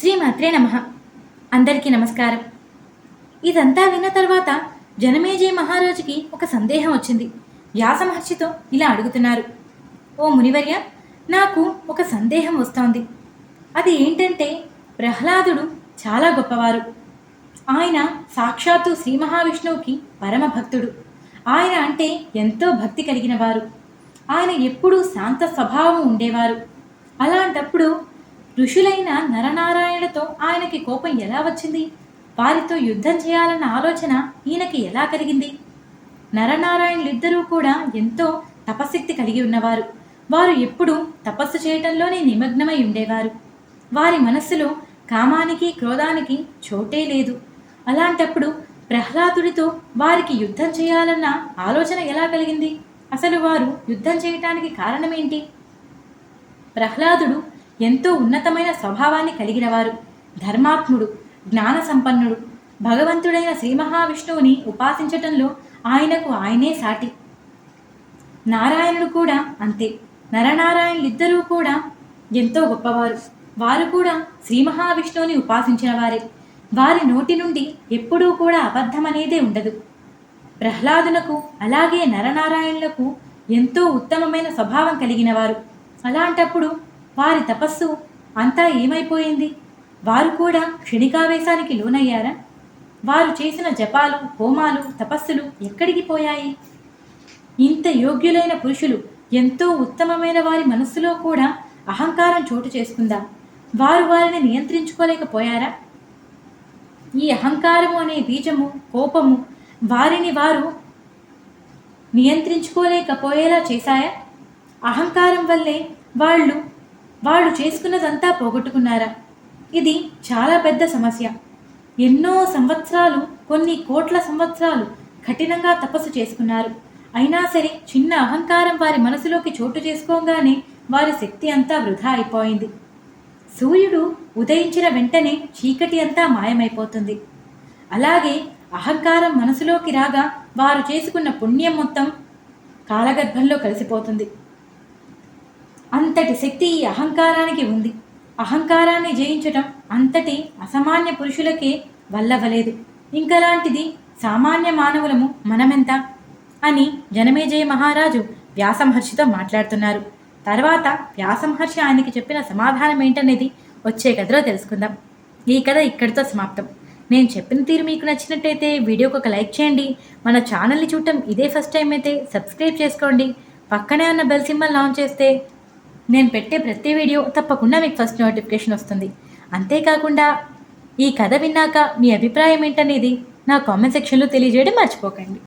శ్రీమాత్రే నమ. అందరికీ నమస్కారం. ఇదంతా విన్న తర్వాత జనమేజయ మహారాజుకి ఒక సందేహం వచ్చింది. వ్యాస మహర్షితో ఇలా అడుగుతున్నారు. ఓ మునివర్య నాకు ఒక సందేహం వస్తోంది. అది ఏంటంటే ప్రహ్లాదుడు చాలా గొప్పవారు. ఆయన సాక్షాత్తు శ్రీ మహావిష్ణువుకి పరమ భక్తుడు. ఆయన అంటే ఎంతో భక్తి కలిగిన వారు. ఆయన ఎప్పుడూ శాంత స్వభావం ఉండేవారు. అలాంటప్పుడు ఋషులైన నరనారాయణులతో ఆయనకి కోపం ఎలా వచ్చింది? వారితో యుద్ధం చేయాలన్న ఆలోచన ఈయనకి ఎలా కలిగింది? నరనారాయణులిద్దరూ కూడా ఎంతో తపశక్తి కలిగి ఉన్నవారు. వారు ఎప్పుడూ తపస్సు చేయటంలోనే నిమగ్నమై ఉండేవారు. వారి మనస్సులో కామానికి క్రోధానికి చోటే లేదు. అలాంటప్పుడు ప్రహ్లాదుడితో వారికి యుద్ధం చేయాలన్న ఆలోచన ఎలా కలిగింది? అసలు వారు యుద్ధం చేయటానికి కారణమేంటి? ప్రహ్లాదుడు ఎంతో ఉన్నతమైన స్వభావాన్ని కలిగినవారు. ధర్మాత్ముడు జ్ఞాన సంపన్నుడు భగవంతుడైన శ్రీ మహావిష్ణువుని ఉపాసించటంలో ఆయనకు ఆయనే సాటి. నారాయణుడు కూడా అంతే. నరనారాయణులిద్దరూ కూడా ఎంతో గొప్పవారు. వారు కూడా శ్రీ మహావిష్ణువుని ఉపాసించిన వారే వారి నోటి నుండి ఎప్పుడూ కూడా అబద్ధం అనేదే ఉండదు. ప్రహ్లాదునకు అలాగే నరనారాయణులకు ఎంతో ఉత్తమమైన స్వభావం కలిగిన వారు అలాంటప్పుడు వారి తపస్సు అంతా ఏమైపోయింది? వారు కూడా క్షణికావేశానికి లోనయ్యారా? వారు చేసిన జపాలు హోమాలు తపస్సులు ఎక్కడికి పోయాయి? ఇంత యోగ్యులైన పురుషులు ఎంతో ఉత్తమమైన వారి మనస్సులో కూడా అహంకారం చోటు చేసుకుందా? వారు వారిని నియంత్రించుకోలేకపోయారా? ఈ అహంకారము అనే బీజము కోపము వారిని వారు నియంత్రించుకోలేకపోయేలా చేశాయా? అహంకారం వల్లే వాళ్ళు వాళ్ళు చేసుకున్నదంతా పోగొట్టుకున్నారా? ఇది చాలా పెద్ద సమస్య. ఎన్నో సంవత్సరాలు కొన్ని కోట్ల సంవత్సరాలు కఠినంగా తపస్సు చేసుకున్నారు. అయినా సరే చిన్న అహంకారం వారి మనసులోకి చోటు చేసుకోగానే వారి శక్తి అంతా వృధా అయిపోయింది. సూర్యుడు ఉదయించిన వెంటనే చీకటి అంతా మాయమైపోతుంది. అలాగే అహంకారం మనసులోకి రాగా వారు చేసుకున్న పుణ్యం మొత్తం కాలగర్భంలో కలిసిపోతుంది. అంతటి శక్తి ఈ అహంకారానికి ఉంది. అహంకారాన్ని జయించటం అంతటి అసామాన్య పురుషులకే వల్లవలేదు ఇంకలాంటిది సామాన్య మానవులము మనమెంత? అని జనమేజయ మహారాజు వ్యాసమహర్షితో మాట్లాడుతున్నారు. తర్వాత వ్యాసమహర్షి ఆయనకి చెప్పిన సమాధానం ఏంటనేది వచ్చే కథలో తెలుసుకుందాం. ఈ కథ ఇక్కడితో సమాప్తం. నేను చెప్పిన తీరు మీకు నచ్చినట్టయితే వీడియోకి ఒక లైక్ చేయండి. మన ఛానల్ని చూడటం ఇదే ఫస్ట్ టైం అయితే సబ్స్క్రైబ్ చేసుకోండి. పక్కనే ఉన్న బెల్ సింబల్ లాంచ్ చేస్తే నేను పెట్టే ప్రతి వీడియో తప్పకుండా మీకు ఫస్ట్ నోటిఫికేషన్ వస్తుంది. అంతేకాకుండా ఈ కథ విన్నాక మీ అభిప్రాయం ఏంటనేది నా కామెంట్ సెక్షన్లో తెలియజేయడం మర్చిపోకండి.